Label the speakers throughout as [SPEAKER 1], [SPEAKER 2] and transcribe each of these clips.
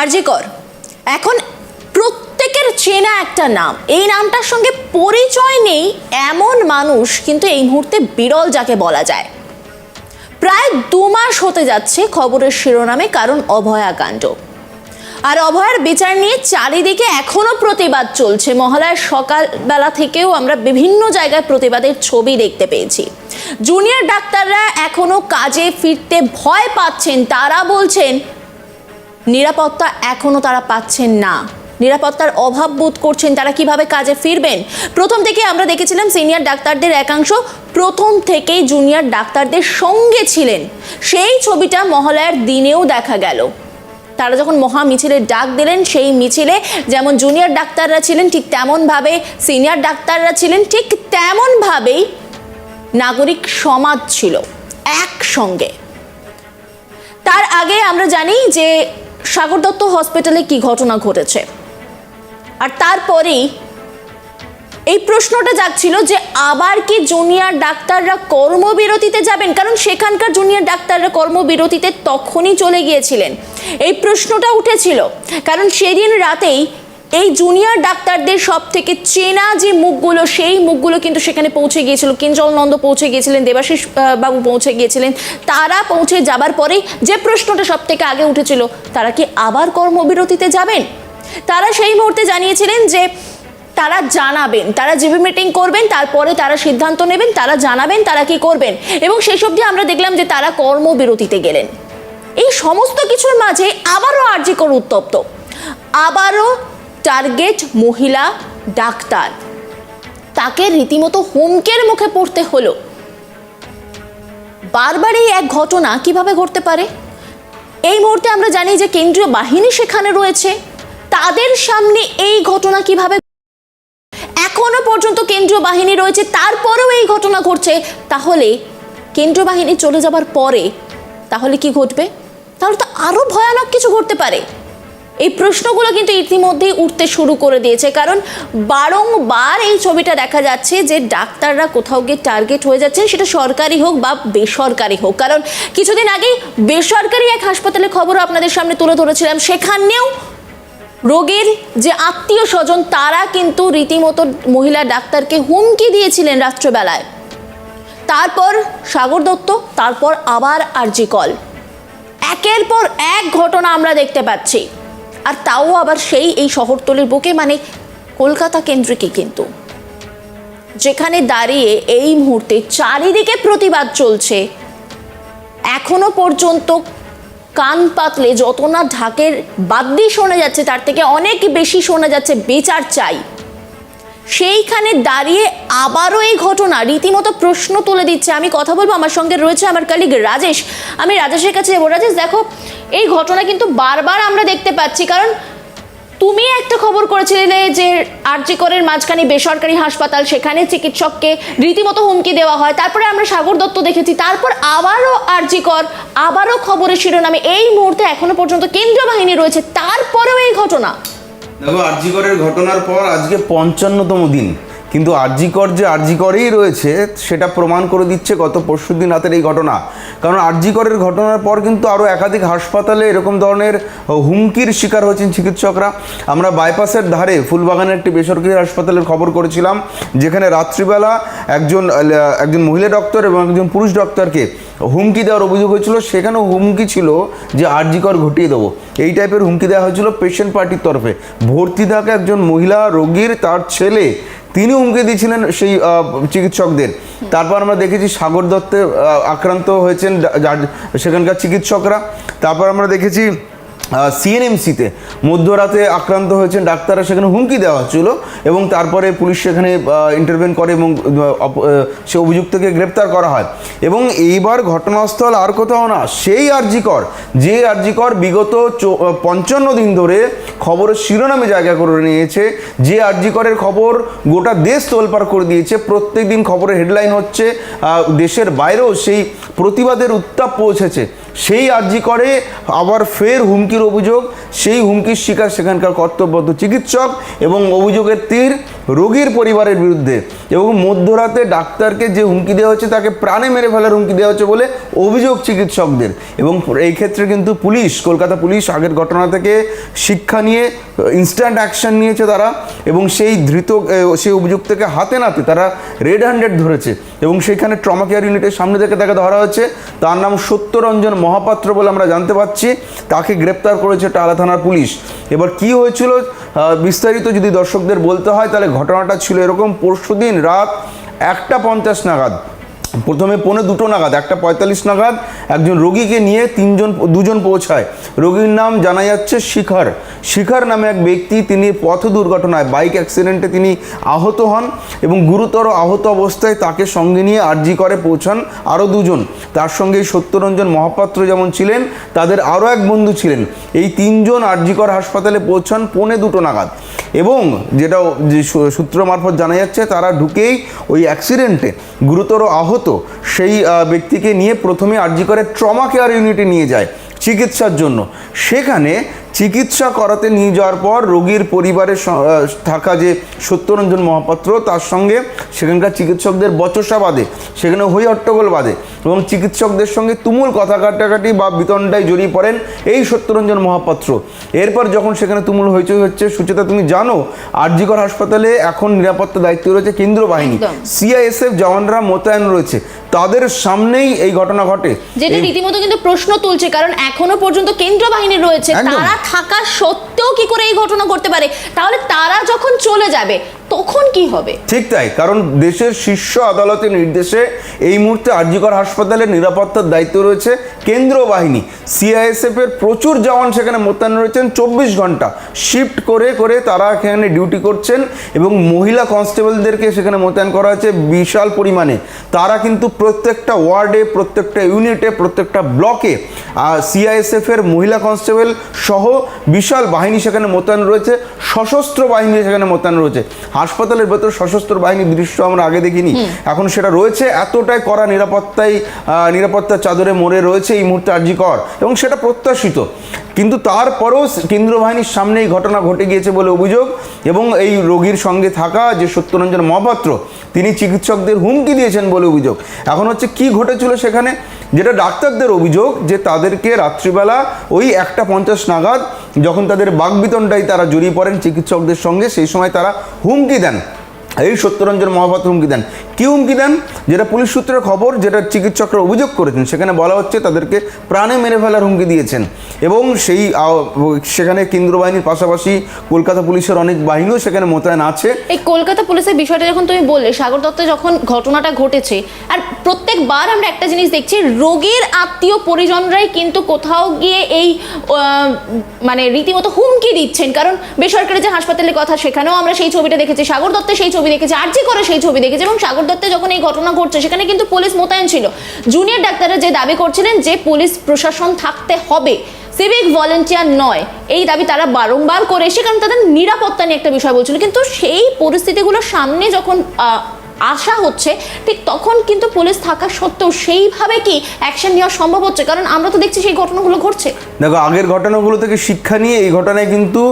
[SPEAKER 1] আরজি কর এখন প্রত্যেকের চেনা একটা নাম। এই নামটার সঙ্গে পরিচয় নেই এমন মানুষ, কিন্তু এই মুহূর্তে বিরল যাকে বলা যায়। প্রায় দু মাস হতে যাচ্ছে খবরের শিরোনামে কারণ অভয়াকাণ্ড। আর অভয়ার বিচার নিয়ে চারিদিকে এখনও প্রতিবাদ চলছে। মহালয়ার সকালবেলা থেকেও আমরা বিভিন্ন জায়গায় প্রতিবাদের ছবি দেখতে পেয়েছি। জুনিয়র ডাক্তাররা এখনও কাজে ফিরতে ভয় পাচ্ছেন। তারা বলছেন নিরাপত্তা এখনও তারা পাচ্ছেন না। নিরাপত্তার অভাব বোধ করছেন তারা কীভাবে কাজে ফিরবেন? প্রথম থেকে আমরা দেখেছিলাম সিনিয়র ডাক্তারদের একাংশ প্রথম থেকেই জুনিয়র ডাক্তারদের সঙ্গে ছিলেন। সেই ছবিটা মহালয়ার দিনেও দেখা গেল। তারা যখন মহা মিছিলের ডাক দিলেন, সেই মিছিলে যেমন জুনিয়র ডাক্তাররা ছিলেন, ঠিক তেমনভাবে সিনিয়র ডাক্তাররা ছিলেন, ঠিক তেমনভাবেই নাগরিক সমাজ ছিল একসঙ্গে। তার আগে আমরা জানি যে সাগর দত্ত হসপিটালে কি ঘটনা ঘটেছে? আর তারপরেই এই প্রশ্নটা যাচ্ছিল যে আবার কি জুনিয়র ডাক্তাররা কর্মবিরতিতে যাবেন? কারণ সেখানকার জুনিয়র ডাক্তাররা কর্মবিরতিতে তখনই চলে গিয়েছিলেন। এই প্রশ্নটা উঠেছিল। কারণ সেদিন রাতেই এই জুনিয়র ডাক্তারদের সব থেকে চেনা যে মুখগুলো, সেই মুখগুলো কিন্তু সেখানে পৌঁছে গিয়েছিল। কিঞ্জল নন্দ পৌঁছে গিয়েছিলেন, দেবাশিস বাবু পৌঁছে গিয়েছিলেন। তারা পৌঁছে যাবার পরেই যে প্রশ্নটা সব থেকে আগে উঠেছিল, তারা কি আবার কর্মবিরতিতে যাবেন? তারা সেই মুহূর্তে জানিয়েছিলেন যে তারা জানাবেন, তারা জিবি মিটিং করবেন, তারপরে তারা সিদ্ধান্ত নেবেন, তারা জানাবেন তারা কি করবেন। এবং শেষ অবধি আমরা দেখলাম যে তারা কর্মবিরতিতে গেলেন। এই সমস্ত কিছুর মাঝে আবারও আর্জিকর উত্তপ্ত। আবারও টার্গেট মহিলা ডাক্তার। তাকে রীতিমতো হুমকের মুখে পড়তে হলো। এই এক ঘটনা কীভাবে ঘটতে পারে? এই মুহূর্তে আমরা জানি যে কেন্দ্রীয় বাহিনী সেখানে রয়েছে। তাদের সামনে এই ঘটনা কীভাবে এখনও পর্যন্ত কেন্দ্রীয় বাহিনী রয়েছে, তারপরেও এই ঘটনা ঘটছে। তাহলে কেন্দ্রীয় বাহিনী চলে যাবার পরে তাহলে কি ঘটবে? তাহলে তো আরও ভয়ানক কিছু ঘটতে পারে। এই প্রশ্নগুলো কিন্তু ইতিমধ্যেই উঠতে শুরু করে দিয়েছে। কারণ বারংবার এই ছবিটা দেখা যাচ্ছে যে ডাক্তাররা কোথাও গিয়ে টার্গেট হয়ে যাচ্ছেন, সেটা সরকারি হোক বা বেসরকারি হোক। কারণ কিছুদিন আগেই বেসরকারি এক হাসপাতালে খবরও আপনাদের সামনে তুলে ধরেছিলাম। সেখানেও রোগীর যে আত্মীয় স্বজন, তারা কিন্তু রীতিমতো মহিলা ডাক্তারকে হুমকি দিয়েছিলেন রাত্রবেলায়। তারপর সাগর দত্ত, তারপর আবার আরজি কল। একের পর এক ঘটনা আমরা দেখতে পাচ্ছি। আর তাও আবার সেই এই শহরতলির বুকে মানে কলকাতা কেন্দ্রিকই কিন্তু। যেখানে দাঁড়িয়ে এই মুহূর্তে চারিদিকে প্রতিবাদ চলছে। এখনও পর্যন্ত কান পাতলে যত না ঢাকের বাদ্যি শোনা যাচ্ছে, তার থেকে অনেক বেশি শোনা যাচ্ছে বিচার চাই। সেইখানে দাঁড়িয়ে আবারও এই ঘটনা রীতিমতো প্রশ্ন তুলে দিচ্ছে। আমি কথা বলব আমার সঙ্গে রয়েছে আমার কালিগ রাজেশ। আমি রাজেশের কাছে যাব। রাজেশ, দেখো, এই ঘটনা কিন্তু বারবার আমরা দেখতে পাচ্ছি। কারণ তুমি একটা খবর করেছিলে যে আরজিকরের মাঝখানে বেসরকারি হাসপাতাল, সেখানে চিকিৎসককে রীতিমতো হুমকি দেওয়া হয়। তারপরে আমরা সাগর দত্ত দেখেছি। তারপর আবারও আরজিকর, আবারও খবরের শিরোনামে। এই মুহূর্তে এখনও পর্যন্ত কেন্দ্রীয় বাহিনী রয়েছে। তারপরেও এই ঘটনা।
[SPEAKER 2] দেখো আরজিগড়ের ঘটনার পর আজকে পঞ্চান্নতম দিন। কিন্তু আরজিকর যে আরজিকরেই রয়েছে, সেটা প্রমাণ করে দিচ্ছে গত পরশু দিন রাতের এই ঘটনা। কারণ আরজিকরের ঘটনার পর কিন্তু আরও একাধিক হাসপাতালে এরকম ধরনের হুমকির শিকার হয়েছেন চিকিৎসকরা। আমরা বাইপাসের ধারে ফুলবাগানের একটি বেসরকারি হাসপাতালের খবর করেছিলাম, যেখানে রাত্রিবেলা একজন একজন মহিলা ডক্টর এবং একজন পুরুষ ডক্টরকে হুমকি দেওয়ার অভিযোগ হয়েছিল। সেখানেও হুমকি ছিল যে আরজিকর ঘটিয়ে দেবো। এই টাইপের হুমকি দেওয়া হয়েছিল পেশেন্ট পার্টির তরফে। ভর্তি থাকা একজন মহিলা রোগীর, তার ছেলে তিনি হুমকি দিয়েছিলেন সেই চিকিৎসকদের। তারপর আমরা দেখেছি সাগর দত্তে আক্রান্ত হয়েছেন সেখানকার চিকিৎসকরা। তারপর আমরা দেখেছি সিএনএমসিতে মধ্যরাতে আক্রান্ত হয়েছেন ডাক্তাররা, সেখানে হুমকি দেওয়া হচ্ছিল এবং তারপরে পুলিশ সেখানে ইন্টারভেন করে এবং সে অভিযুক্তকে গ্রেপ্তার করা হয়। এবং এইবার ঘটনাস্থল আর কোথাও না, সেই আরজিকর, যে আরজিকর বিগত পঞ্চান্ন দিন ধরে খবরের শিরোনামে জায়গা করে নিয়েছে, যে আরজিকরের খবর গোটা দেশ তোলপাড় করে দিয়েছে প্রত্যেক দিন খবরের হেডলাইন হচ্ছে দেশের বাইরেও সেই প্রতিবাদের উত্তাপ পৌঁছেছে। সেই আর্জি করে, আবার ফের হুমকির অভিযোগ, সেই হুমকির শিকার সেখানকার কর্তব্যরত চিকিৎসক এবং অভিযোগের তীর রোগীর পরিবারের বিরুদ্ধে এবং মধ্যরাতে ডাক্তারকে যে হুমকি দেওয়া হচ্ছে তাকে প্রাণে মেরে ফেলার হুমকি দেওয়া হচ্ছে বলে অভিযোগ চিকিৎসকদের। এবং এই ক্ষেত্রে কিন্তু পুলিশ, কলকাতা পুলিশ আগের ঘটনা থেকে শিক্ষা নিয়ে ইনস্ট্যান্ট অ্যাকশন নিয়েছে তারা এবং সেই ধৃত সেই অভিযুক্তকে হাতে নাতে তারা রেড হ্যান্ডেড ধরেছে এবং সেখানে ট্রমা কেয়ার ইউনিটের সামনে থেকে তাকে ধরা হচ্ছে তার নাম সত্যরঞ্জন মহাপাত্র বলে আমরা জানতে পারছি তাকে গ্রেপ্তার করেছে টালা থানার পুলিশ। এবার কি হয়েছিল? বিস্তারিত যদি দর্শকদের বলতে হয় তাহলে ঘটনাটা ছিল এরকম পরশু দিন রাত একটা পঞ্চাশ নাগাদ। প্রথমে পৌনে দুটো নাগাদ, একটা পঁয়তাল্লিশ নাগাদ, একজন রোগীকে নিয়ে তিনজন, দুজন পৌঁছায়। রোগীর নাম জানা যাচ্ছে শিখর। শিখর নামে এক ব্যক্তি, তিনি পথ দুর্ঘটনায়, বাইক অ্যাক্সিডেন্টে তিনি আহত হন এবং গুরুতর আহত অবস্থায় তাকে সঙ্গে নিয়ে আরজি করে পৌঁছান আরও দুজন। তার সঙ্গে সত্যরঞ্জন মহাপাত্র যেমন ছিলেন, তাদের আরও এক বন্ধু ছিলেন। এই তিনজন আরজিকর হাসপাতালে পৌঁছান পৌনে দুটো নাগাদ। এবং যেটা যে সূত্র মারফত জানা যাচ্ছে, তারা ঢুকেই ওই অ্যাক্সিডেন্টে গুরুতর আহত সেই ব্যক্তিকে নিয়ে প্রথমে আরজি করে ট্রমা কেয়ার ইউনিটে নিয়ে যায় চিকিৎসার জন্য। সেখানে চিকিৎসা করাতে নিয়ে যাওয়ার পর রোগীর পরিবারের থাকা যে সত্যরঞ্জন মহাপাত্র তার সঙ্গে সেখানকার চিকিৎসকদের বচসা বাদে সেখানে হই হট্টগোল বাদে এবং চিকিৎসকদের সঙ্গে তুমুল কথা কাটাকাটি বা বিতণ্ডায় জড়িয়ে পড়েন এই সত্যরঞ্জন মহাপাত্র। এরপর যখন সেখানে তুমুল হইচই হচ্ছে সুচেতা তুমি জানো আরজিকর হাসপাতালে এখন নিরাপত্তা দায়িত্ব রয়েছে কেন্দ্র বাহিনী। সিআইএসএফ জওয়ানরা মোতায়েন রয়েছে। তাদের সামনেই এই ঘটনা ঘটে।
[SPEAKER 1] যেটা রীতিমতো কিন্তু প্রশ্ন তুলছে কারণ এখনও পর্যন্ত কেন্দ্র বাহিনী রয়েছে তারা থাকা সত্ত্বেও কি করে এই ঘটনা করতে পারে? তাহলে তারা যখন চলে যাবে তখন কি হবে?
[SPEAKER 2] ঠিক তাই, কারণ দেশের শীর্ষ আদালতের নির্দেশে এই মুহূর্তে আরজিকর হাসপাতালের নিরাপত্তার দায়িত্ব রয়েছে কেন্দ্র বাহিনী। সিআইএসএফ এর প্রচুর জওয়ান সেখানে মোতায়েন রয়েছেন চব্বিশ ঘণ্টা। শিফট করে করে তারা এখানে ডিউটি করছেন এবং মহিলা কনস্টেবলদেরকে সেখানে মোতায়েন করা হয়েছে বিশাল পরিমাণে। তারা কিন্তু প্রত্যেকটা ওয়ার্ডে প্রত্যেকটা ইউনিটে প্রত্যেকটা ব্লকে সিআইএসএফ এর মহিলা কনস্টেবল সহ বিশাল বাহিনী সেখানে মোতায়েন রয়েছে, সশস্ত্র বাহিনী সেখানে মোতায়েন রয়েছে। হাসপাতালের ভেতর সশস্ত্র বাহিনীর দৃশ্য আমরা আগে দেখিনি। এখন সেটা রয়েছে এতটাই কড়া নিরাপত্তায় নিরাপত্তার চাদরে মরে রয়েছে এই মুহূর্তে আরজি কর এবং সেটা প্রত্যাশিত। কিন্তু তারপরেও কেন্দ্র বাহিনীর সামনে এই ঘটনা ঘটে গিয়েছে বলে অভিযোগ এবং এই রোগীর সঙ্গে থাকা যে সত্যরঞ্জন মহাপাত্র তিনি চিকিৎসকদের হুমকি দিয়েছেন বলে অভিযোগ। এখন হচ্ছে কি ঘটেছিল সেখানে? যেটা ডাক্তারদের অভিযোগ যে তাদেরকে রাত্রিবেলা ওই একটা পঞ্চাশ নাগাদ যখন তাদের বাগবিতণ্ডায় তারা জড়িয়ে পড়েন চিকিৎসকদের সঙ্গে সেই সময় তারা হুমকি দেন। এই সত্যরঞ্জন মহাপাত্র হুমকি দেন। কি হুমকি দেন? যেটা পুলিশ সূত্রের খবর, যেটা চিকিৎসকরা অভিযোগ করেছেন, সেখানে বলা হচ্ছে তাদেরকে প্রাণে মেরে ফেলার হুমকি দিয়েছেন। এবং সেই সেখানে কেন্দ্র বাহিনীর পাশাপাশি কলকাতা পুলিশের অনেক বাহিনীও সেখানে মোতায়েন আছে।
[SPEAKER 1] এই কলকাতা পুলিশের বিষয়টা যখন তুমি বললে, সাগর দত্ত যখন ঘটনাটা ঘটেছে, আর প্রত্যেকবার আমরা একটা জিনিস দেখছি, রোগীর আত্মীয় পরিজনরাই কিন্তু কোথাও গিয়ে এই মানে রীতিমতো হুমকি দিচ্ছেন। কারণ বেসরকারি যে হাসপাতালের কথা, সেখানেও আমরা সেই ছবিটা দেখেছি, সাগর দত্তের সেই ছবি দেখেছি আরজি করে সেই ছবি দেখেছি, এবং সাগর দত্তে যখন এই ঘটনা ঘটছে, সেখানে কিন্তু পুলিশ মোতায়েন ছিল। জুনিয়র ডাক্তাররা যে দাবি করছিলেন যে পুলিশ প্রশাসন থাকতে হবে, সিভিক ভলেন্টিয়ার নয়, এই দাবি তারা বারংবার করে এসে কারণ তাদের নিরাপত্তা নিয়ে একটা বিষয় বলছিল। কিন্তু সেই পরিস্থিতিগুলো সামনে যখন আসা হচ্ছে ঠিক তখন কিন্তু পুলিশ থাকা সত্ত্বেও সেইভাবে কি অ্যাকশন নেওয়া সম্ভব হচ্ছে? কারণ আমরা তো দেখছি সেই ঘটনাগুলো ঘটছে।
[SPEAKER 2] দেখো, আগের ঘটনাগুলো থেকে শিক্ষা নিয়ে এই ঘটনায় কিন্তু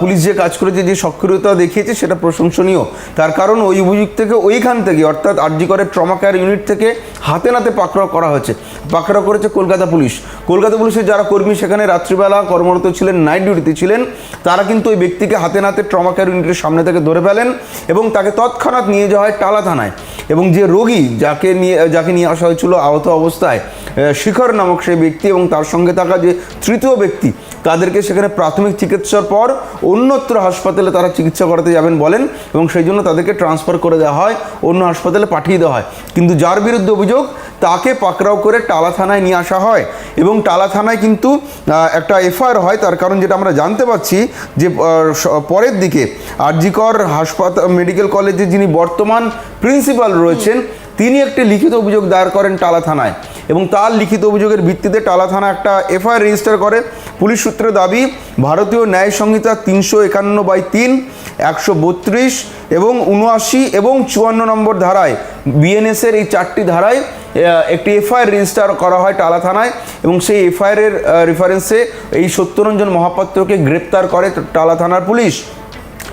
[SPEAKER 2] পুলিশ যে কাজ করেছে, যে সক্রিয়তা দেখিয়েছে, সেটা প্রশংসনীয়। তার কারণ ওই অভিযুক্ত থেকে ওইখান থেকে, অর্থাৎ আরজি করে ট্রমা কেয়ার ইউনিট থেকে হাতে নাতে পাকড়াও করা হয়েছে। পাকড়াও করেছে কলকাতা পুলিশ। কলকাতা পুলিশের যারা কর্মী, সেখানে রাত্রিবেলা কর্মরত ছিলেন নাইট ডিউটিতে ছিলেন। তারা কিন্তু ওই ব্যক্তিকে হাতে নাতে ট্রমা কেয়ার ইউনিটের সামনে থেকে ধরে ফেলেন এবং তাকে তৎক্ষণাৎ নিয়ে যাওয়া হয় টালা থানায় এবং যে রোগী যাকে নিয়ে যাকে নিয়ে আসা হয়েছিল আহত অবস্থায় শিখর নামক সেই ব্যক্তি এবং তার সঙ্গে থাকা যে তৃতীয় ব্যক্তি তাদেরকে সেখানে প্রাথমিক চিকিৎসার পর অন্যত্র হাসপাতালে তারা চিকিৎসা করাতে যাবেন বলেন এবং সেই জন্য তাদেরকে ট্রান্সফার করে দেওয়া হয়, অন্য হাসপাতালে পাঠিয়ে দেওয়া হয়। কিন্তু যার বিরুদ্ধে অভিযোগ, তাকে পাকড়াও করে টালা থানায় নিয়ে আসা হয় এবং টালা থানায় কিন্তু একটা এফআইআর হয়। তার কারণ যেটা আমরা জানতে পাচ্ছি যে পরের দিকে আরজিকর হাসপাতাল, মেডিকেল কলেজে যিনি বর্তমান প্রিন্সিপাল রয়েছেন তিনি একটি লিখিত অভিযোগ দায়ের করেন টালা থানায় এবং তার লিখিত অভিযোগের ভিত্তিতে টালা থানা একটা এফআইআর রেজিস্টার করে। পুলিশ সূত্রে দাবি, ভারতীয় ন্যায় সংহিতা তিনশো একান্ন বাই তিন, একশো বত্রিশ এবং উনআশি এবং চুয়ান্ন নম্বর ধারায় বিএনএসের এই চারটি ধারায় একটি এফআইআর রেজিস্টার করা হয় টালা থানায় এবং সেই এফআইআরের রেফারেন্সে এই সত্যরঞ্জন মহাপাত্রকে গ্রেপ্তার করে টালা থানার পুলিশ।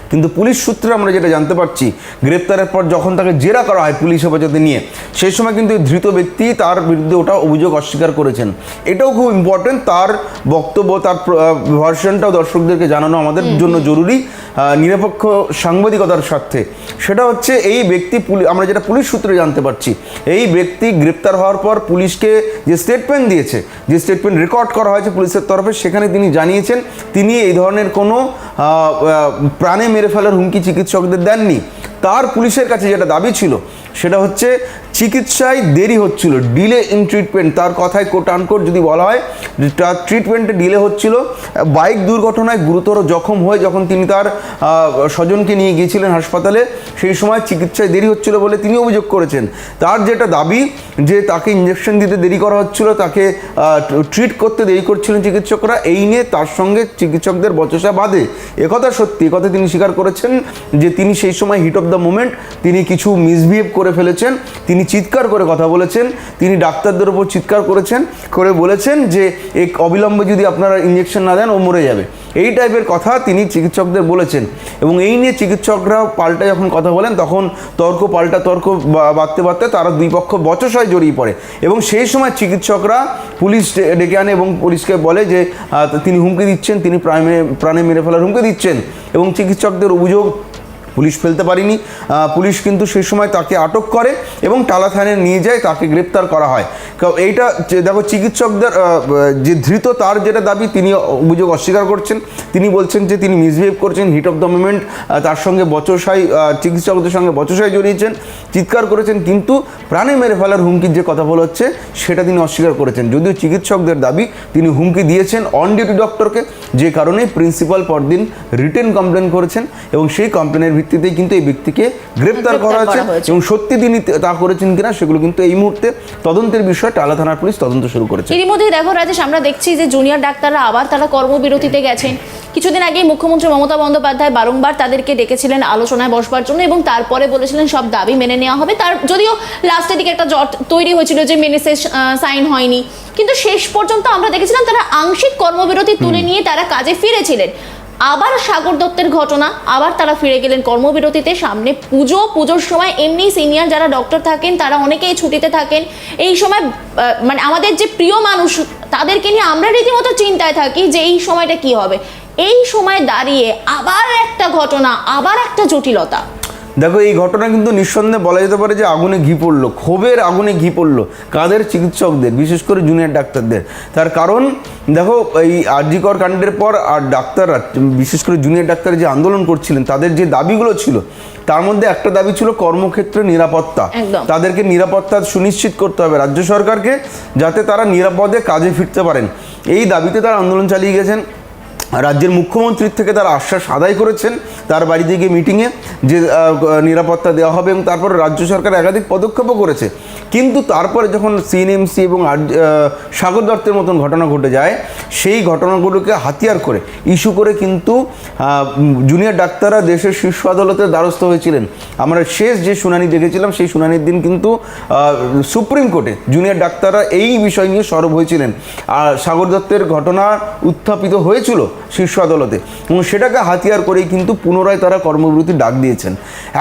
[SPEAKER 2] কিন্তু পুলিশ সূত্রে আমরা যেটা জানতে পারছি গ্রেপ্তারের পর যখন তাকে জেরা করা হয় পুলিশ হেফাজতে নিয়ে সেই সময় কিন্তু ধৃত ব্যক্তি তার বিরুদ্ধে ওটা অভিযোগ অস্বীকার করেছেন। এটাও খুব ইম্পর্টেন্ট তার বক্তব্য তার ভার্সনটাও দর্শকদেরকে জানানো আমাদের জন্য জরুরি নিরপেক্ষ সাংবাদিকতার স্বার্থে। সেটা হচ্ছে এই ব্যক্তি পুলি- আমরা যেটা পুলিশ সূত্রে জানতে পারছি এই ব্যক্তি গ্রেপ্তার হওয়ার পর পুলিশকে যে স্টেটমেন্ট দিয়েছে যে স্টেটমেন্ট রেকর্ড করা হয়েছে পুলিশের তরফে সেখানে তিনি জানিয়েছেন তিনি এই ধরনের কোনো প্রাণে মেরে ফেলার হুমকি চিকিৎসকদের দেননি। তার পুলিশের কাছে যেটা দাবি ছিল, সেটা হচ্ছে চিকিৎসায় দেরি হচ্ছিল, ডিলে ইন ট্রিটমেন্ট, তার কথায় কোট আনকোট যদি বলা হয় তার ট্রিটমেন্টে ডিলে হচ্ছিল, বাইক দুর্ঘটনায় গুরুতর জখম হয়ে যখন তিনি তার স্বজনকে নিয়ে গিয়েছিলেন হাসপাতালে, সেই সময় চিকিৎসায় দেরি হচ্ছিল বলে তিনি অভিযোগ করেছেন। তার যেটা দাবি, যে তাকে ইঞ্জেকশন দিতে দেরি করা হচ্ছিল, তাকে ট্রিট করতে দেরি করছিলেন চিকিৎসকরা, এই নিয়ে তার সঙ্গে চিকিৎসকদের বচসা বাদে একথা সত্যি, একথা তিনি স্বীকার করেছেন, যে তিনি সেই সময় হিট অফ দ্য মোমেন্ট তিনি কিছু মিসবিহেভ করে ফেলেছেন, তিনি চিৎকার করে কথা বলেছেন, তিনি ডাক্তারদের উপর চিৎকার করেছেন, করে বলেছেন যে এক অবিলম্বে যদি আপনারা ইঞ্জেকশন না দেন, ও মরে যাবে। এই টাইপের কথা তিনি চিকিৎসকদের বলেছেন। এবং এই নিয়ে চিকিৎসকরা পাল্টা যখন কথা বলেন, তখন তর্ক পাল্টা তর্ক বাড়তে বাড়তে তারা দুই পক্ষ বচসায় জড়িয়ে পড়ে। এবং সেই সময় চিকিৎসকরা পুলিশ ডেকে আনে এবং পুলিশকে বলে যে তিনি হুমকি দিচ্ছেন, তিনি প্রাণে প্রাণে মেরে ফেলার হুমকি দিচ্ছেন। এবং চিকিৎসকদের অভিযোগ পুলিশ ফেলতে পারিনি। পুলিশ কিন্তু সেই সময় তাকে আটক করে এবং টালা থানায় নিয়ে যায়, তাকে গ্রেপ্তার করা হয়। এইটা দেখো চিকিৎসকদের যে ধৃত তার যেটা দাবি, তিনি অভিযোগ অস্বীকার করছেন। তিনি বলছেন যে তিনি মিসবিহেভ করছেন, হিট অফ দ্য মুমেন্ট তার সঙ্গে বচসাই চিকিৎসকদের সঙ্গে বচসাই জড়িয়েছেন, চিৎকার করেছেন, কিন্তু প্রাণে মেরে ফেলার হুমকির যে কথা বলা হচ্ছে, সেটা তিনি অস্বীকার করেছেন। যদিও চিকিৎসকদের দাবি, তিনি হুমকি দিয়েছেন অন ডিউটি ডক্টরকে, যে কারণে প্রিন্সিপাল পরদিন রিটেন কমপ্লেন করেছেন এবং সেই কমপ্লেনের ভিত্তিতেই কিন্তু এই ব্যক্তিকে গ্রেপ্তার করা হয়েছে এবং সত্যি তিনি তা করেছেন কিনা সেগুলো কিন্তু এই মুহূর্তে তদন্তের বিষয়ে টালা থানার পুলিশ তদন্ত শুরু করেছে।
[SPEAKER 1] ইতিমধ্যে দেখো রাজেশ আমরা দেখছি যে জুনিয়র ডাক্তাররা আবার তারা কর্মবিরতিতে গেছেন। কিছুদিন আগেই মুখ্যমন্ত্রী মমতা বন্দ্যোপাধ্যায় বারংবার তাদেরকে ডেকেছিলেন আলোচনায় বসবার জন্য এবং তারপরে বলেছিলেন সব দাবি মেনে নেওয়া হবে। তার যদিও লাস্টের দিকে একটা জট তৈরি হয়েছিল যে মেনেসে সাইন হয়নি। কিন্তু শেষ পর্যন্ত আমরা দেখেছিলাম তারা আংশিক কর্মবিরতি তুলে নিয়ে তারা কাজে ফিরেছিলেন। আবার সাগর দত্তের ঘটনা, আবার তারা ফিরে গেলেন কর্মবিরতিতে সামনে। পুজো, পুজোর সময় এমনি সিনিয়র যারা ডক্টর থাকেন, তারা অনেকেই ছুটিতে থাকেন। এই সময় মানে আমাদের যে প্রিয় মানুষ, তাদেরকে নিয়ে আমরা রীতিমতো চিন্তায় থাকি যে এই সময়টা কি হবে। এই সময় দাঁড়িয়ে আবার একটা ঘটনা, আবার একটা জটিলতা।
[SPEAKER 2] দেখো এই ঘটনা কিন্তু নিঃসন্দেহে বলা যেতে পারে যে আগুনে ঘি পড়ল ক্ষোভের আগুনে ঘি পড়ল কাদের? চিকিৎসকদের বিশেষ করে জুনিয়র ডাক্তারদের। তার কারণ দেখো এই আরজিকর কাণ্ডের পর আর ডাক্তাররা বিশেষ করে জুনিয়র ডাক্তার যে আন্দোলন করছিলেন তাদের যে দাবিগুলো ছিল তার মধ্যে একটা দাবি ছিল কর্মক্ষেত্রে নিরাপত্তা। তাদেরকে নিরাপত্তা সুনিশ্চিত করতে হবে রাজ্য সরকারকে যাতে তারা নিরাপদে কাজে ফিরতে পারেন। এই দাবিতে তারা আন্দোলন চালিয়ে গেছেন। রাজ্যের মুখ্যমন্ত্রীর থেকে তার আশ্বাস আদায় করেছেন। তার বাড়িতে গিয়ে মিটিংয়ে যে নিরাপত্তা দেওয়া হবে এবং তারপর রাজ্য সরকার একাধিক পদক্ষেপও করেছে। কিন্তু তারপরে যখন সিএনএমসি এবং সাগর দত্তের মতন ঘটনা ঘটে যায়, সেই ঘটনাগুলোকে হাতিয়ার করে, ইস্যু করে কিন্তু জুনিয়র ডাক্তাররা দেশের শীর্ষ আদালতের দ্বারস্থ হয়েছিলেন। আমরা শেষ যে শুনানি দেখেছিলাম, সেই শুনানির দিন কিন্তু সুপ্রিম কোর্টে জুনিয়র ডাক্তাররা এই বিষয় নিয়ে সরব হয়েছিলেন। আর সাগর দত্তের ঘটনা উত্থাপিত হয়েছিল শীর্ষ আদালতে। এবং সেটাকে হাতিয়ার করেই কিন্তু পুনরায় তারা কর্মবিরতি ডাক দিয়েছেন।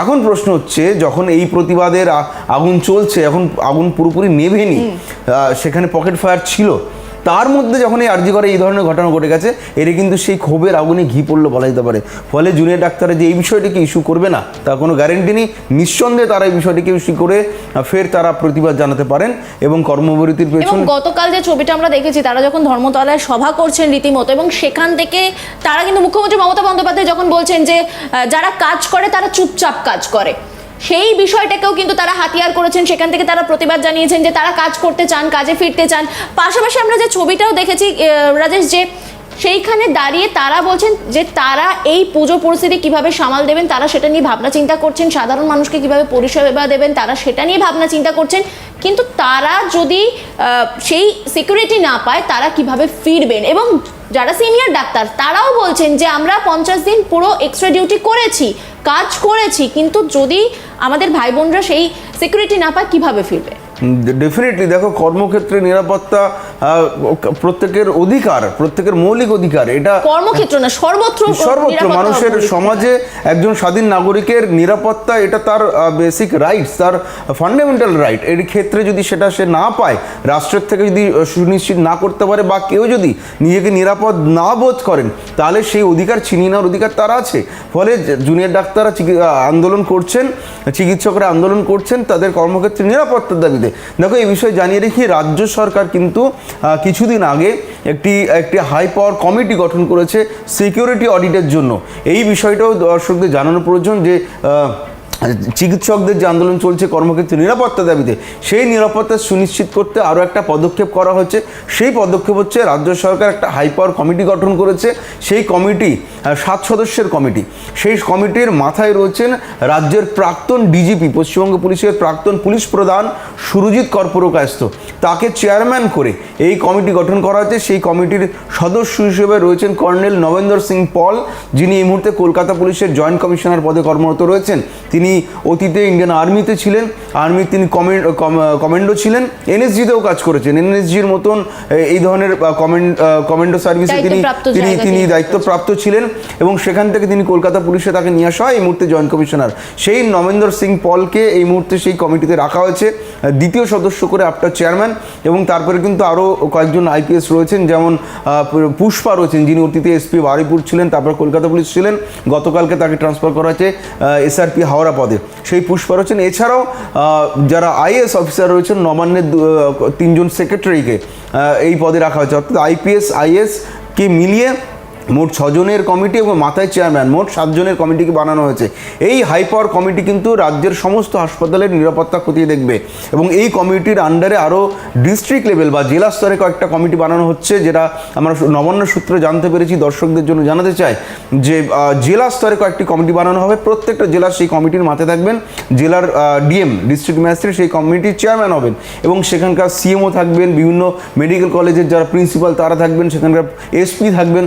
[SPEAKER 2] এখন প্রশ্ন হচ্ছে যখন এই প্রতিবাদের আগুন চলছে এখন আগুন পুরোপুরি নেভেনি সেখানে পকেট ফায়ার ছিল। তার মধ্যে যখন এই আর্জি করে এই ধরনের ঘটনা ঘটে গেছে এর কিন্তু সেই ক্ষোভের আগুনে ঘি পড়ল বলা যেতে পারে। ফলে জুনিয়র ডাক্তাররা যে এই বিষয়টিকে ইস্যু করবে না তার কোনো গ্যারেন্টি নেই। নিঃসন্দেহে তারা এই বিষয়টিকে ইস্যু করে ফের তারা প্রতিবাদ জানাতে পারেন এবং কর্মবিরতির পেছনে
[SPEAKER 1] গতকাল যে ছবিটা আমরা দেখেছি তারা যখন ধর্মতলায় সভা করছেন রীতিমতো এবং সেখান থেকে তারা কিন্তু মুখ্যমন্ত্রী মমতা বন্দ্যোপাধ্যায় যখন বলছেন যে যারা কাজ করে তারা চুপচাপ কাজ করে। সেই বিষয়টাকেও কিন্তু তারা হাতিয়ার করেছেন। সেখান থেকে তারা প্রতিবাদ জানিয়েছেন যে তারা কাজ করতে চান, কাজে ফিরতে চান। পাশাপাশি আমরা যে ছবিটাও দেখেছি রাজেশ, যে সেইখানে দাঁড়িয়ে তারা বলছেন যে তারা এই পুজো পরিস্থিতি কীভাবে সামাল দেবেন, তারা সেটা নিয়ে ভাবনা চিন্তা করছেন, সাধারণ মানুষকে কীভাবে পরিষেবা দেবেন, তারা সেটা নিয়ে ভাবনা চিন্তা করছেন। কিন্তু তারা যদি সেই সিকিউরিটি না পায়, তারা কীভাবে ফিরবেন? এবং যারা সিনিয়র ডাক্তার, তারাও বলছেন যে আমরা পঞ্চাশ দিন পুরো এক্সট্রা ডিউটি করেছি, কাজ করেছি, কিন্তু যদি আমাদের ভাই বোনরা সেই সিকিউরিটি না পায়, কীভাবে ফিরবে?
[SPEAKER 2] ডেফিনেটলি দেখো, কর্মক্ষেত্রে নিরাপত্তা প্রত্যেকের অধিকার প্রত্যেকের মৌলিক অধিকার এটা
[SPEAKER 1] কর্মক্ষেত্র না সর্বত্র
[SPEAKER 2] সর্বত্র মানুষের সমাজে একজন স্বাধীন নাগরিকের নিরাপত্তা এটা তার বেসিক রাইটস তার ফান্ডামেন্টাল রাইট এর ক্ষেত্রে যদি সেটা সে না পায় রাষ্ট্রের থেকে যদি সুনিশ্চিত না করতে পারে বা কেউ যদি নিজেকে নিরাপদ না বোধ করেন তাহলে সেই অধিকার ছিনিয়ে নেওয়ার অধিকার তার আছে। ফলে জুনিয়র ডাক্তাররা আন্দোলন করছেন চিকিৎসকরা আন্দোলন করছেন তাদের কর্মক্ষেত্রে নিরাপত্তার দাবিতে। দেখো এই বিষয়ে জানিয়ে রেখি রাজ্য সরকার কিন্তু কিছুদিন আগে একটি একটি হাই পাওয়ার কমিটি গঠন করেছে সিকিউরিটি অডিটের জন্য। এই বিষয়টাও দর্শকদের জানানো প্রয়োজন যে চিকিৎসকদের যে আন্দোলন চলছে, কর্মক্ষেত্রে নিরাপত্তা দাবিতে, সেই নিরাপত্তা সুনিশ্চিত করতে আরও একটা পদক্ষেপ করা হচ্ছে। সেই পদক্ষেপ হচ্ছে রাজ্য সরকার একটা হাই পাওয়ার কমিটি গঠন করেছে। সেই কমিটি সাত সদস্যের কমিটি। সেই কমিটির মাথায় রয়েছেন রাজ্যের প্রাক্তন ডিজিপি, পশ্চিমবঙ্গ পুলিশের প্রাক্তন পুলিশ প্রধান সুরজিৎ কর্পূরকায়স্থ। তাকে চেয়ারম্যান করে এই কমিটি গঠন করা হয়েছে। সেই কমিটির সদস্য হিসেবে রয়েছেন কর্নেল নবেন্দর সিং পল, যিনি এই মুহূর্তে কলকাতা পুলিশের জয়েন্ট কমিশনার পদে কর্মরত রয়েছেন। তিনি অতীতে ইন্ডিয়ান আর্মিতে ছিলেন আর্মির তিনি কমেন্ড কমেন্ডো ছিলেন এনএসজিতেও কাজ করেছেন। এনএসজির মতন এই ধরনের কমেন্ড কমেন্ডো সার্ভিসে তিনি
[SPEAKER 1] দায়িত্বপ্রাপ্ত
[SPEAKER 2] তিনি তিনি দায়িত্বপ্রাপ্ত ছিলেন এবং সেখান থেকে তিনি কলকাতা পুলিশে তাকে নিয়ে আসা হয় এই মুহূর্তে জয়েন্ট কমিশনার সেই নবেন্দর সিং পলকে এই মুহূর্তে সেই কমিটিতে রাখা হয়েছে দ্বিতীয় সদস্য করে আফটার চেয়ারম্যান এবং তারপরে কিন্তু আরও কয়েকজন আইপিএস রয়েছেন যেমন পুষ্পা রয়েছেন যিনি অতীতে এসপি বারিপুর ছিলেন তারপর কলকাতা পুলিশ ছিলেন। গতকালকে তাকে ট্রান্সফার করা হয়েছে এসআরপি হাওড়া পদে। সেই পুষ্পা রয়েছেন এছাড়াও যারা আইএস অফিসার রয়েছেন, নবান্নের তিনজন সেক্রেটারিকে এই পদে রাখা হয়েছে। অর্থাৎ আইপিএস আইএস কে মিলিয়ে মোট ছজনের কমিটি এবং মাথায় চেয়ারম্যান, মোট সাতজনের কমিটিকে বানানো হয়েছে। এই হাই পাওয়ার কমিটি কিন্তু রাজ্যের সমস্ত হাসপাতালের নিরাপত্তা খতিয়ে দেখবে এবং এই কমিটির আন্ডারে আরও ডিস্ট্রিক্ট লেভেল বা জেলা স্তরে কয়েকটা কমিটি বানানো হচ্ছে যেটা আমরা নবান্ন সূত্রে জানতে পেরেছি, দর্শকদের জন্য জানাতে চাই যে জেলা স্তরে কয়েকটি কমিটি বানানো হবে। প্রত্যেকটা জেলার সেই কমিটির মাথায় থাকবেন। জেলার ডিএম ডিস্ট্রিক্ট ম্যাজিস্ট্রেট সেই কমিটির চেয়ারম্যান হবেন এবং সেখানকার সিএমও থাকবেন। বিভিন্ন মেডিকেল কলেজের যারা প্রিন্সিপাল তারা থাকবেন, সেখানকার এসপি থাকবেন।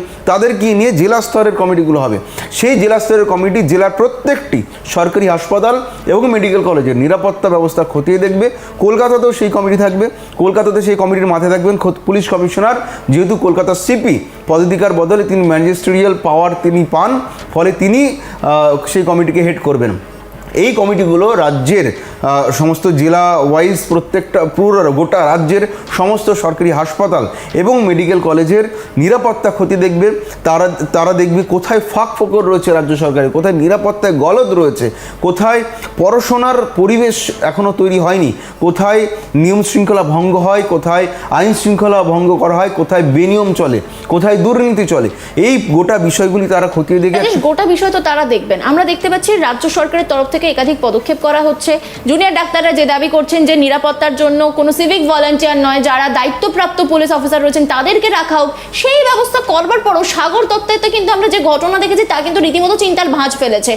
[SPEAKER 2] তাদেরকে নিয়ে জেলা স্তরের কমিটিগুলো হবে। সেই জেলা স্তরের কমিটি জেলার প্রত্যেকটি সরকারি হাসপাতাল এবং মেডিকেল কলেজের নিরাপত্তা ব্যবস্থা খতিয়ে দেখবে। কলকাতাতেও সেই কমিটি থাকবে। কলকাতাতে সেই কমিটির মাথায় থাকবেন পুলিশ কমিশনার। যেহেতু কলকাতার সিপি পদাধিকার বদলে তিনি ম্যাজিস্ট্রিয়াল পাওয়ার তিনি পান। ফলে তিনি সেই কমিটিকে হেড করবেন। এই কমিটিগুলো রাজ্যের সমস্ত জেলা ওয়াইজ প্রত্যেকটা পুরো গোটা রাজ্যের সমস্ত সরকারি হাসপাতাল এবং মেডিকেল কলেজের নিরাপত্তা ক্ষতি দেখবে। তারা তারা দেখবে কোথায় ফাঁক ফোকর রয়েছে রাজ্য সরকারের কোথায় নিরাপত্তায় গলদ রয়েছে কোথায় পড়াশোনার পরিবেশ এখনও তৈরি হয়নি কোথায় নিয়ম শৃঙ্খলা ভঙ্গ হয় কোথায় আইন শৃঙ্খলা ভঙ্গ করা হয় কোথায় বেনিয়ম চলে কোথায় দুর্নীতি চলে। এই গোটা বিষয়গুলি তারা খতিয়ে দেখে
[SPEAKER 1] গোটা বিষয় তো তারা দেখবেন। আমরা দেখতে পাচ্ছি রাজ্য সরকারের তরফ থেকে একাধিক পদক্ষেপ করা হচ্ছে। জুনিয়র ডাক্তাররা যে দাবি করছেন যে নিরাপত্তার জন্য কোনো সিভিক ভলান্টিয়ার নয়, যারা দায়িত্বপ্রাপ্ত পুলিশ অফিসার রয়েছেন, তাদেরকে রাখা হোক। সেই ব্যবস্থা করবার পরও সাগর দত্তেতে কিন্তু আমরা যে ঘটনা দেখেছি, তা কিন্তু রীতিমতো চিন্তার ভাঁজ ফেলেছে।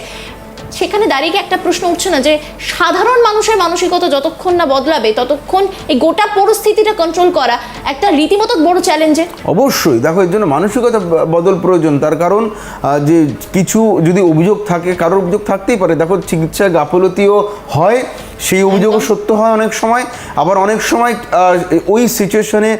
[SPEAKER 1] সেখানে দাঁড়িয়ে একটা প্রশ্ন উঠছে না যে সাধারণ মানুষের মানসিকতা যতক্ষণ না বদলাবে, ততক্ষণ এই গোটা পরিস্থিতিটা কন্ট্রোল করা একটা রীতিমতো বড় চ্যালেঞ্জে
[SPEAKER 2] অবশ্যই। দেখো, এর জন্য মানসিকতা বদল প্রয়োজন। তার কারণ যে কিছু যদি অভিযোগ থাকে, কারোর অভিযোগ থাকতেই পারে। দেখো, চিকিৎসায় গাফলতিও হয় সেই অভিযোগও সত্য হয় অনেক সময়। আবার অনেক সময় ওই সিচুয়েশনে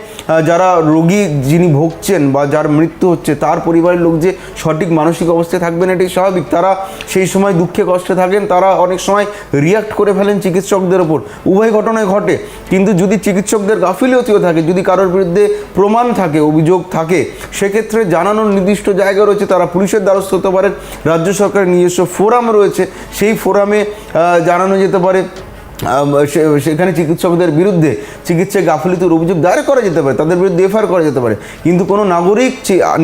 [SPEAKER 2] যারা রোগী যিনি ভুগছেন বা যার মৃত্যু হচ্ছে তার পরিবারের লোক যে সঠিক মানসিক অবস্থায় থাকবেন এটাই স্বাভাবিক। তারা সেই সময় দুঃখে কষ্টে থাকেন তারা অনেক সময় রিয়াক্ট করে ফেলেন চিকিৎসকদের ওপর। উভয় ঘটনায় ঘটে। কিন্তু যদি চিকিৎসকদের গাফিলতিও থাকে যদি কারোর বিরুদ্ধে প্রমাণ থাকে অভিযোগ থাকে সেক্ষেত্রে জানানোর নির্দিষ্ট জায়গা রয়েছে। তারা পুলিশের দ্বারস্থ হতে পারেন। রাজ্য সরকারের নিজস্ব ফোরাম রয়েছে। সেই ফোরামে জানানো যেতে পারে সেখানে চিকিৎসকদের বিরুদ্ধে চিকিৎসায় গাফিলতির অভিযোগ দায়ের করা যেতে পারে, তাদের বিরুদ্ধে এফআইআর করা যেতে পারে। কিন্তু কোনো নাগরিক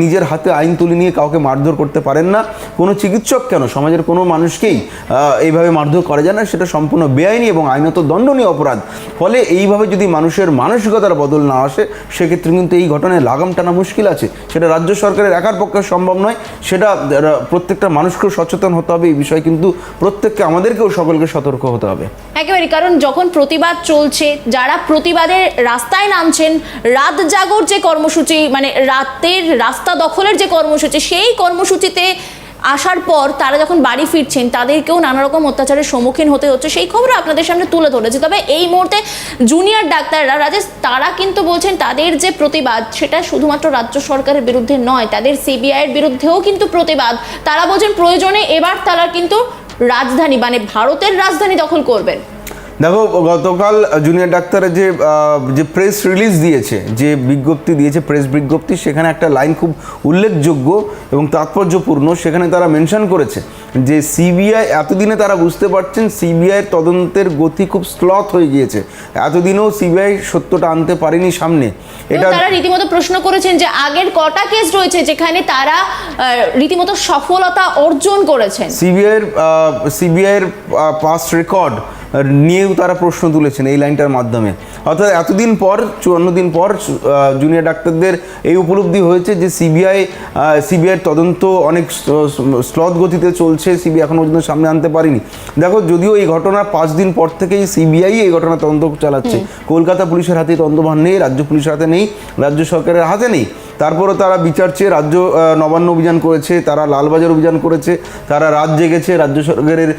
[SPEAKER 2] নিজের হাতে আইন তুলে নিয়ে কাউকে মারধর করতে পারেন না। কোনো চিকিৎসক কেন? সমাজের কোনো মানুষকেই এইভাবে মারধর করা যায় না, সেটা সম্পূর্ণ বেআইনি এবং আইনত দণ্ডনীয় অপরাধ। ফলে এইভাবে যদি মানুষের মানসিকতার বদল না আসে, সেক্ষেত্রে কিন্তু এই ঘটনায় লাগাম টানা মুশকিল আছে। সেটা রাজ্য সরকারের একার পক্ষে সম্ভব নয়। সেটা প্রত্যেকটা মানুষকেও সচেতন হতে হবে। এই বিষয়ে কিন্তু প্রত্যেককে আমাদেরকেও সকলকে সতর্ক হতে হবে।
[SPEAKER 1] একেবারে কারণ যখন প্রতিবাদ চলছে, যারা প্রতিবাদের রাস্তায় নামছেন, রাত জাগর যে কর্মসূচি মানে রাতের রাস্তা দখলের যে কর্মসূচি, সেই কর্মসূচিতে আসার পর তারা যখন বাড়ি ফিরছেন, তাদেরকেও নানা রকম অত্যাচারের সম্মুখীন হতে হচ্ছে। সেই খবর আপনাদের সামনে তুলে ধরেছে। তবে এই মুহূর্তে জুনিয়র ডাক্তাররা, রাজেশ, তারা কিন্তু বলছেন তাদের যে প্রতিবাদ, সেটা শুধুমাত্র রাজ্য সরকারের বিরুদ্ধে নয়, তাদের সিবিআই এর বিরুদ্ধেও কিন্তু প্রতিবাদ। তারা বলছেন প্রয়োজনে এবার তারা কিন্তু রাজধানী মানে ভারতের রাজধানী দখল করবেন।
[SPEAKER 2] দেখো গতকাল জুনিয়র ডাক্তারের যে যে প্রেস রিলিজ দিয়েছে যে বিজ্ঞপ্তি দিয়েছে প্রেস বিজ্ঞপ্তি সেখানে একটা লাইন খুব উল্লেখযোগ্য এবং তাৎপর্যপূর্ণ সেখানে তারা মেনশন করেছে যে সিবিআই এতদিনে তারা বুঝতে পারছেন সিবিআইয়ের তদন্তের গতি খুব স্লথ হয়ে গিয়েছে। এতদিনেও সিবিআই সত্যটা আনতে পারেনি সামনে। এটা
[SPEAKER 1] তারা রীতিমতো প্রশ্ন করেছেন যে আগের কটা কেস রয়েছে যেখানে তারা রীতিমতো সফলতা অর্জন করেছেন।
[SPEAKER 2] সিবিআইয়ের সিবিআইয়ের পাস্ট রেকর্ড নিয়েও তারা প্রশ্ন তুলেছেন এই লাইনটার মাধ্যমে। অর্থাৎ এতদিন পর চুয়ান্ন দিন পর জুনিয়র ডাক্তারদের এই উপলব্ধি হয়েছে যে সিবিআই সিবিআইয়ের তদন্ত অনেক স্লথ গতিতে চলছে সিবিআই এখনও পর্যন্ত সামনে আনতে পারেনি। দেখো যদিও এই ঘটনা পাঁচ দিন পর থেকেই সিবিআই এই ঘটনা তদন্ত চালাচ্ছে। কলকাতা পুলিশের হাতে তদন্তভার নেই রাজ্য পুলিশের হাতে নেই রাজ্য সরকারের হাতে নেই। তারপরও তারা বিচার চেয়ে রাজ্য নবান্ন অভিযান করেছে তারা লালবাজার অভিযান করেছে তারা রাত জেগেছে রাজ্য সরকারের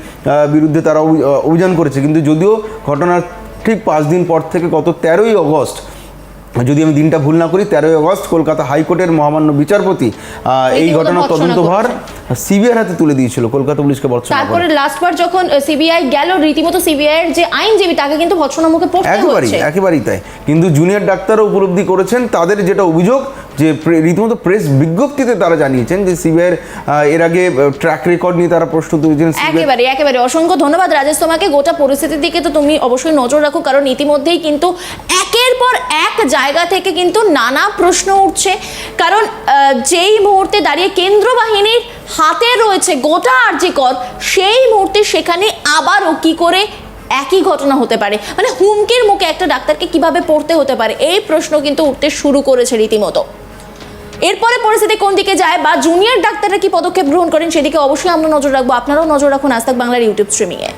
[SPEAKER 2] বিরুদ্ধে তারা অভিযান করেছে। কিন্তু যদিও ঘটনার ঠিক পাঁচ দিন পর থেকে গত তেরোই অগস্ট যদি আমি দিনটা ভুল না করি তেরোই অগস্ট কলকাতা হাইকোর্টের মহামান্য বিচারপতি আহ, এই ঘটনার
[SPEAKER 1] ভর্ৎসনা
[SPEAKER 2] তদন্তভার সিবিআর হাতে তুলে দিয়েছিল কলকাতা পুলিশকে বর্তমানে
[SPEAKER 1] তারপরে লাস্টবার যখন সিবিআই গেল রীতিমতো সিবিআই এর যে আইনজীবী তাকে কিন্তু ভৎসনার মুখে পড়তে
[SPEAKER 2] একেবারেই
[SPEAKER 1] হচ্ছে।
[SPEAKER 2] একেবারেই তাই। কিন্তু জুনিয়র ডাক্তারও উপলব্ধি করেছেন তাদের যেটা অভিযোগ যে রীতিমতো প্রেস বিজ্ঞপ্তিতে তারা জানিয়েছেন যে সিবিআইয়ের এর আগে ট্র্যাক রেকর্ড নিয়ে তারা প্রশ্ন তুলেছেন
[SPEAKER 1] একেবারে একেবারে। অসংখ্য ধন্যবাদ রাজেশ তোমাকে। গোটা পরিস্থিতির দিকে তো তুমি অবশ্যই নজর রাখো, কারণ ইতিমধ্যেই কিন্তু একের পর এক জায়গা থেকে কিন্তু নানা প্রশ্ন উঠছে। কারণ যেই মুহূর্তে দাঁড়িয়ে কেন্দ্র বাহিনীর হাতে রয়েছে গোটা আর্জিকর সেই মুহূর্তে সেখানে আবারও কি করে একই ঘটনা হতে পারে? মানে হুমকির মুখে একটা ডাক্তারকে কীভাবে পড়তে হতে পারে? এই প্রশ্ন কিন্তু উঠতে শুরু করেছে রীতিমতো। এরপরে পরিস্থিতি কোন দিকে যায় বা জুনিয়র ডাক্তাররা কি পদক্ষেপ গ্রহণ করেন সেদিকে অবশ্যই আমরা নজর রাখব। আপনারাও নজর রাখুন আজ বাংলার ইউটিউব স্ট্রিমিংয়ে